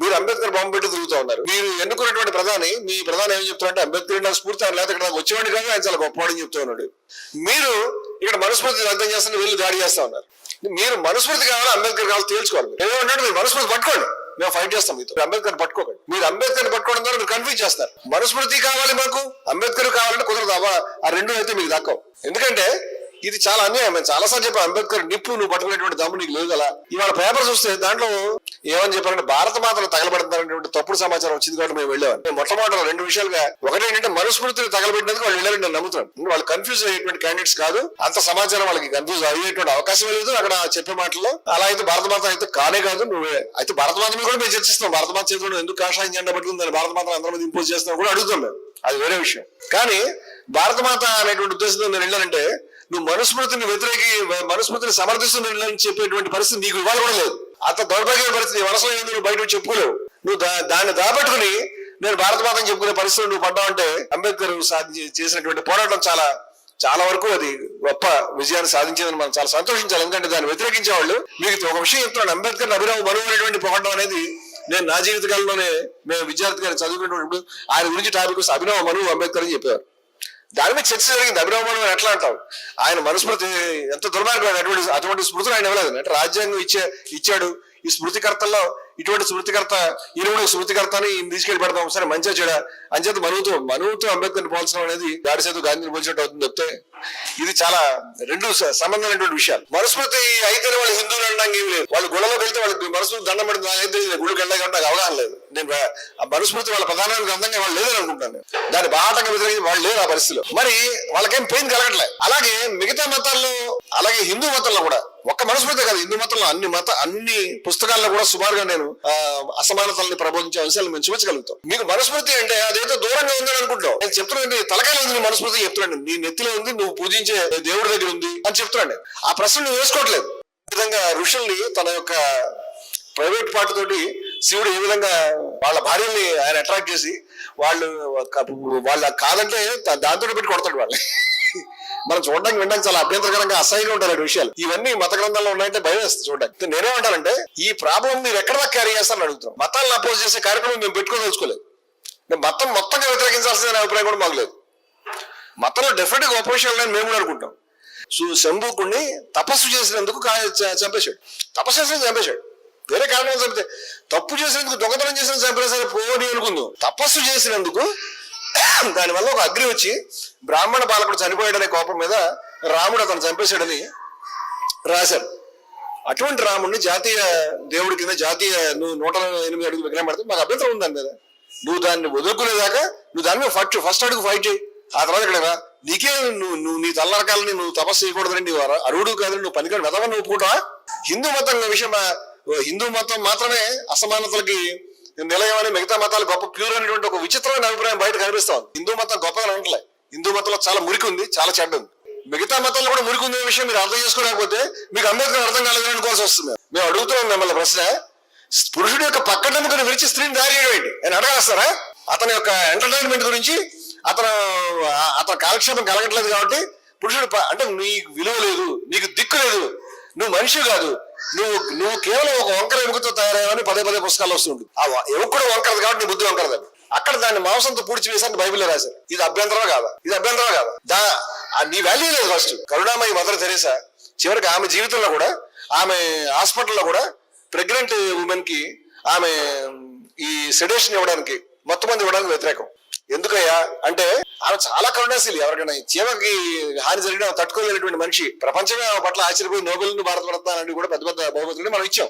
మీరు అంబేద్కర్ బొమ్మ పెట్టి తిరుగుతూ ఉన్నారు. మీరు ఎన్నుకున్నటువంటి ప్రధాని మీ ప్రధాని ఏం చెప్తారంటే అంబేద్కర్ నాకు స్ఫూర్తి ఆయన లేదా ఇక్కడ వచ్చేవాడిని కాదు ఆయన చాలా గొప్పవాడని చెప్తూ ఉన్నాడు. మీరు ఇక్కడ మనస్ఫూర్తి అర్థం చేస్తున్న వీళ్ళు దాడి చేస్తా ఉన్నారు. మీరు మనస్ఫూర్తి కావాలి అంబేద్కర్ కావాలి తేల్చుకోవాలి మీరు? ఏమంటే మీరు మనస్ఫూర్తి పట్టుకోండి. మేము ఫైట్ చేస్తాం మీతో. అంబేద్కర్ పట్టుకోకండి. మీరు అంబేద్కర్ పట్టుకోవడం ద్వారా మీరు కన్ఫ్యూజ్ చేస్తారు. మనుస్మృతి కావాలి మాకు అంబేద్కర్ కావాలంటే కుదరదు ఆ రెండు అయితే మీకు దక్కవు. ఎందుకంటే ఇది చాలా అన్యాయం. మేము చాలా సార్లు అంబేద్కర్ నిప్పు నువ్వు పట్టుకునేటువంటి దమ్ము నీకు లేదు కదా. ఇవాళ పేపర్ చూస్తే దాంట్లో ఏమని చెప్పారంటే భారత మాతలు తగలబడతారనేటువంటి తప్పుడు సమాచారం వచ్చింది కాబట్టి మేము వెళ్ళాం. మేము మొట్టమొదటి రెండు విషయాలుగా ఒకటి ఏంటంటే మనుస్మృతిని తగలబెట్టినందుకు వాళ్ళు వెళ్ళారని నేను నమ్ముతున్నాను వాళ్ళు కన్ఫ్యూజ్ అయ్యేటువంటి క్యాండిడేట్స్ కాదు. అంత సమాచారం వాళ్ళకి కన్ఫ్యూజ్ అయ్యేటువంటి అవకాశం లేదు. అక్కడ చెప్పే మాటల్లో అలా అయితే భారత మాత అయితే కానే కాదు నువ్వే. అయితే భారత మాత మీద కూడా మేము చర్చిస్తాం భారత మాత చేతిలో ఎందుకు కాషాయం జెండా పట్టుకుందని భారత మాత అందరి మీద ఇంపోజ్ చేస్తాం కూడా అడుగుతాం మేము. అది వేరే విషయం. కానీ భారత మాత అనేటువంటి ఉద్దేశంతో నేను వెళ్ళానంటే నువ్వు మనుస్మృతిని వ్యతిరేకి మనుస్మృతిని సమర్థిస్తున్న చెప్పేటువంటి పరిస్థితి నీకు ఇవాళ కూడా లేదు. అంత దౌర్భాగ్య పరిస్థితి మనసులో ఏంది నువ్వు బయట చెప్పుకోలేవు. నువ్వు దా- దాన్ని దాబట్టుకుని నేను భారత మాతని చెప్పుకునే పరిస్థితులు నువ్వు పడ్డావంటే అంబేద్కర్ సాధించి చేసినటువంటి పోరాటం చాలా చాలా వరకు అది గొప్ప విజయాన్ని సాధించిందని మనం చాలా సంతోషించాలి. ఎందుకంటే దాన్ని వ్యతిరేకించే వాళ్ళు మీకు ఒక విషయం చెప్తున్నాను. అంబేద్కర్ అభిరావు బరువు అనేటువంటి పోరాటం అనేది నేను నా జీవితకాలంలోనే మేము విద్యార్థి గారిని చదువుకునేటప్పుడు ఆయన గురించి టాపిక్ వస్తే అభినవ మనువు అంబేద్కర్ అని చెప్పారు దాని మీద చర్చ జరిగింది. అభినవ ఎట్లా అంటావు? ఆయన మనుస్మృతి ఎంత దుర్మార్గం అటువంటి అటువంటి స్మృతులు ఆయన ఇవ్వలేదు. అంటే రాజ్యాంగం ఇచ్చే ఇచ్చాడు. ఈ స్మృతికర్తల్లో ఇటువంటి స్మృతికర్త ఈయన స్మృతికర్త అని తీసుకెళ్ళి పెడతాం సరే మంచిగా చెడ. అంచేత మనువుతో మనువుతో అంబేద్కర్ పోల్చడం అనేది దాడి సేతు గాంధీని పోల్చినట్టు అవుతుంది చెప్తే ఇది చాలా రెండు సంబంధమైనటువంటి విషయాలు. మనుస్మృతి అయితే వాళ్ళు హిందువులు అనడానికి ఏం లేదు. వాళ్ళు గుళ్ళలోకి వెళ్తే వాళ్ళకి మనుస్మృతి దండం పెడితే నాకు అయితే గుడికి వెళ్ళగా నాకు అవగాహన లేదు. నేను ఆ మనుస్మృతి వాళ్ళ ప్రధానానికి గ్రంథంగా వాళ్ళు లేదని అనుకుంటాను దాని బాటంగా వ్యతిరేకి వాళ్ళు లేరు ఆ పరిస్థితిలో. మరి వాళ్ళకేం పెయిన్ కలగట్లే. అలాగే మిగతా మతాల్లో అలాగే హిందూ మతంలో కూడా ఒక్క మనుస్మృతి కాదు హిందూ మతంలో అన్ని మత అన్ని పుస్తకాల్లో కూడా సుమారుగా నేను ఆ, అసమానతల్ని ప్రబోధించే అంశాలు మేము చూపించగలుగుతాం. మీకు మనస్మృతి అంటే అదేదో దూరంగా ఉందని అనుకుంటాం నేను చెప్తున్నాను తలకాయలో ఉంది మనస్మృతి చెప్తున్నాను. నీ నెత్తిలో ఉంది నువ్వు పూజించే దేవుడి దగ్గర ఉంది అని చెప్తున్నాను ఆ ప్రశ్న నువ్వు వేసుకోవట్లేదు. ఈ విధంగా ఋషుల్ని తన యొక్క ప్రైవేట్ పార్ట్ తోటి శివుడు ఏ విధంగా వాళ్ళ భార్యల్ని ఆయన అట్రాక్ట్ చేసి వాళ్ళు ఒక- వాళ్ళ కాదంటే దాంతో పెట్టి కొడతాడు వాళ్ళు మనం చూడడానికి వినడానికి చాలా అభ్యంతరకరంగా అసహ్యంగా ఉంటారు ఈ విషయాలు. ఇవన్నీ మత గ్రంథాల్లో ఉన్నాయంటే భయం వేస్తుంది చూడడానికి. నేనేమంటానంటే ఈ ప్రాబ్లం మీరు ఎక్కడ దాకా క్యారీ చేస్తారని అడుగుతాం మతాలను అపోజ్ చేసే కార్యక్రమం మేము పెట్టుకోదలుచుకోలేదు. మేము మతం మొత్తంగా వ్యతిరేకించాల్సిన అభిప్రాయం కూడా మాకు లేదు. మతంలో డెఫినెట్గా ఆపరేషన్ ఉందని మేము కూడా అనుకుంటాం సో శంభూకుణ్ణి తపస్సు చేసినందుకు చంపేశాడు. తపస్సు చేసిన చంపేశాడు. వేరే కారణం చంపితే తప్పు చేసినందుకు దొంగతనం చేసిన చంపినా సరే పోని అనుకుందాం. తపస్సు చేసినందుకు దానివల్ల ఒక అగ్ని వచ్చి బ్రాహ్మణ బాలకుడు చనిపోయాడనే కోపం మీద రాముడు అతను చంపేశాడని రాశారు. అటువంటి రాముడిని జాతీయ దేవుడి కింద జాతీయ నువ్వు నూట ఎనిమిది అడుగులు విగ్రహం పెడితే మాకు అభ్యంతరం ఉంది దాని మీద. నువ్వు దాన్ని వదులుకునేదాకా నువ్వు దాని మీద ఫస్ట్ ఫస్ట్ అడుగు ఫైట్ చేయి. ఆ తర్వాత ఇక్కడ రా. నీకే నువ్వు నువ్వు నీ తల్లరకాలని నువ్వు తపస్సు చేయకూడదని నీ అరువుడు కాదు నువ్వు పనికాడు వెదవని ఒప్పుకుంటావా? హిందూ మతం విషయం హిందూ మతం మాత్రమే అసమానతలకి నిలయమని మిగతా మతాలు గొప్ప ప్యూర్ అనేటువంటి ఒక విచిత్రమైన అభిప్రాయం బయట కనిపిస్తా ఉంది హిందూ మతం గొప్పగా అనట్లే. హిందూ మతంలో చాలా మురికి ఉంది చాలా చెడ్డ ఉంది. మిగతా మతాలు కూడా మురికి ఉంది విషయం మీరు అర్థం చేసుకోలేకపోతే మీకు అంబేద్కర్ అర్థం కాలేదని అనుకోవాల్సి వస్తుంది. మేము అడుగుతున్నాం మిమ్మల్ని ప్రశ్న. పురుషుడు యొక్క పక్కటెముకను విరిచి స్త్రీని దారి చేయడం. అని అడగాస్తారా అతని యొక్క ఎంటర్టైన్మెంట్ గురించి అతను అతని కాలక్షేపం కలగట్లేదు కాబట్టి పురుషుడు అంటే నీకు విలువ లేదు నీకు దిక్కు లేదు. నువ్వు మనిషి కాదు. నువ్వు నువ్వు కేవలం ఒక వంకర ఎముకతో తయారయ్యావని పదే పదే పుస్తకాలు వస్తుంటుంది. ఆ ఎముకుడు ఎముకడు వంకరది కాబట్టి నీ బుద్ధి వంకరది అక్కడ దాన్ని మాంసంతో పూడ్చి వేసాను బైబిల్లో రాశారు. ఇది అభ్యంతరమా కాదా? ఇది అభ్యంతరమా కాదా? దా నీ వాల్యూ లేదు ఫస్ట్ కరుణామయి మదర్ తెరేసా చివరికి ఆమె జీవితంలో కూడా ఆమె హాస్పిటల్లో కూడా ప్రెగ్నెంట్ ఉమెన్కి ఆమె ఈ సెడేషన్ ఇవ్వడానికి మొత్తం మంది ఇవ్వడానికి వ్యతిరేకం. ఎందుకయ్యా? అంటే ఆమె చాలా కరుణాశీలి ఎవరికైనా. చీమకి హాని జరిగిన తట్టుకోలేనటువంటి మనిషి. ప్రపంచమే పట్ల ఆశ్చర్యపోయి నోబెల్ భారత రత్న అని కూడా పెద్ద పెద్ద బహుమతులు మనం ఇచ్చాం.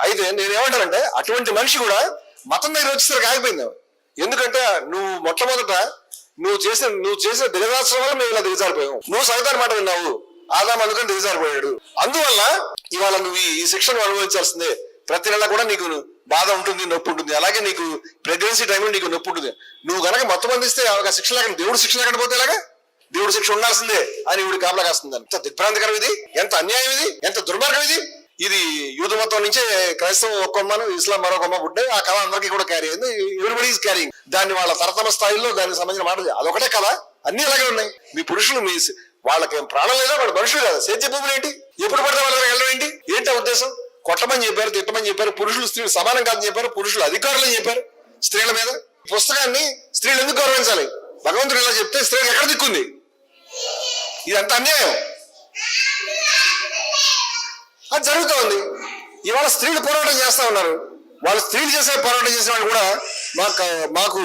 అయితే నేను ఏమంటానంటే అటువంటి మనిషి కూడా మతం దగ్గర వచ్చేసరికి ఆగిపోయింది ఎందుకంటే నువ్వు మొట్టమొదట నువ్వు చేసిన నువ్వు చేసిన దిగజార్చడం వల్ల మేము ఇలా దిగజారిపోయాం. నువ్వు సైతాన్ మాట విన్నావు. ఆదాం అందుకని దిగజారిపోయాడు. అందువల్ల ఇవాళ నువ్వు ఈ- ఈ శిక్షను అనుభవించాల్సిందే. ప్రతి నెల కూడా నీకు బాధ ఉంటుంది నొప్పి ఉంటుంది. అలాగే నీకు ప్రెగ్నెన్సీ టైంలో నీకు నొప్పి ఉంటుంది. నువ్వు గనక మొత్తం అందిస్తే ఒక శిక్ష లేకుండా దేవుడు శిక్ష లేకుండా పోతే ఎలాగా? దేవుడు శిక్ష ఉండాల్సిందే అని ఇవిడి కాపలా కాస్తుంది ఎంత దిగ్భ్రాంతికరం ఇది? ఎంత అన్యాయం ఇది? ఎంత దుర్మార్గం ఇది? ఇది యూద మతం నుంచే క్రైస్తవం ఒక కొమ్మను ఇస్లాం మరో కొమ్మ పుట్టే ఆ కళ అందరికీ కూడా క్యారీ అయింది. ఎవరిబడి ఈజ్ క్యారింగ్ దాన్ని వాళ్ళ తరతమ స్థాయిలో దానికి సంబంధించిన మాట అదొకటే కళ. అన్ని అలాగే ఉన్నాయి. మీ పురుషులు మీ వాళ్ళకి ఏం ప్రాణం లేదా? వాడు మనుషులు కదా. సేద్య భూములు ఏంటి? ఎప్పుడు పడితే వాళ్ళ వెళ్ళడం ఏంటి? ఏంటి ఉద్దేశం? కొట్టమని చెప్పారు తిట్టమని చెప్పారు పురుషులు స్త్రీలు సమానం కాదని చెప్పారు పురుషులు అధికారులు చెప్పారు స్త్రీల మీద. పుస్తకాన్ని స్త్రీలు ఎందుకు గౌరవించాలి? భగవంతుడు ఇలా చెప్తే స్త్రీలు ఎక్కడ దిక్కుంది? ఇదంత అన్యాయం. అది జరుగుతూ ఉంది. ఇవాళ స్త్రీలు పోరాటం చేస్తా ఉన్నారు. వాళ్ళు స్త్రీలు చేసే పోరాటం చేసిన వాళ్ళు కూడా మాకు మాకు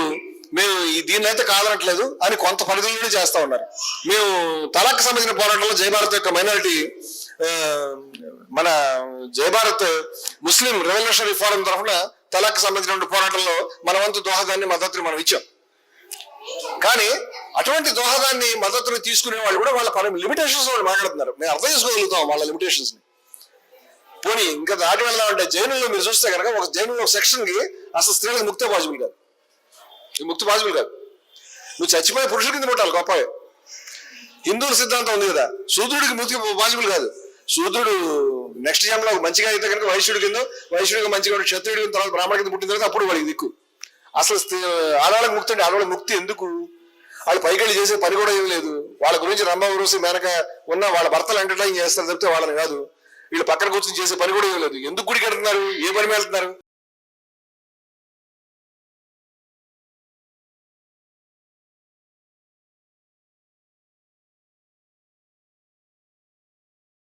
మేము దీన్ని అయితే కాదనట్లేదు అని కొంత పరిధిలో చేస్తా ఉన్నారు. మేము తలాక్ సంబంధించిన పోరాటంలో జయభారత్ యొక్క మైనారిటీ మన జయభారత్ ముస్లిం రెవల్యూషనరీ ఫోరం తరఫున తలాక్ సంబంధించిన పోరాటంలో మన వంతు దోహదాన్ని మద్దతుని మనం ఇచ్చాం. కానీ అటువంటి దోహదాన్ని మద్దతుని తీసుకునే వాళ్ళు కూడా వాళ్ళ పని లిమిటేషన్స్ వాళ్ళు మాట్లాడుతున్నారు. మేము అర్థం చేసుకోగలుగుతాం వాళ్ళ లిమిటేషన్స్ని. పోనీ ఇంకా దాటి వెళ్దామంటే జైనుల్లో మీరు చూస్తే కనుక ఒక జైనుల్లో ఒక సెక్షన్కి అసలు స్త్రీలకు ముక్తే పాజిబుల్ కాదు. ముక్తి పాజిబుల్ కాదు. నువ్వు చచ్చిపోయే పురుషుల కింద పుట్టాలి గొప్ప హిందువుల సిద్ధాంతం ఉంది కదా శూద్రుడికి ముక్తి పాజిబుల్ కాదు. శూద్రుడు నెక్స్ట్ జన్మ లో మంచిగా అయితే కనుక వైశ్యుడి కింద వైశ్యుడిగా మంచిగా ఉండి క్షత్రుడి కింద తర్వాత బ్రాహ్మణ కింద పుట్టిన తర్వాత అప్పుడు వాడికి దిక్కు. అసలు ఆడవాళ్ళకి ముక్తి అంటే ఆడవాళ్ళకి ముక్తి ఎందుకు? వాళ్ళు పైకి వెళ్ళి చేసే పని కూడా ఏం లేదు. వాళ్ళ గురించి రమ్మ ఉరుసి మేనక ఉన్న వాళ్ళ భర్తలు ఎంటర్టైన్ చేస్తారు తప్పితే వాళ్ళని కాదు. వీళ్ళు పక్కన కూర్చొని చేసే పని కూడా ఏం లేదు. ఎందుకు గుడికి వెళ్తున్నారు? ఏ పని మీద వెళ్తున్నారు?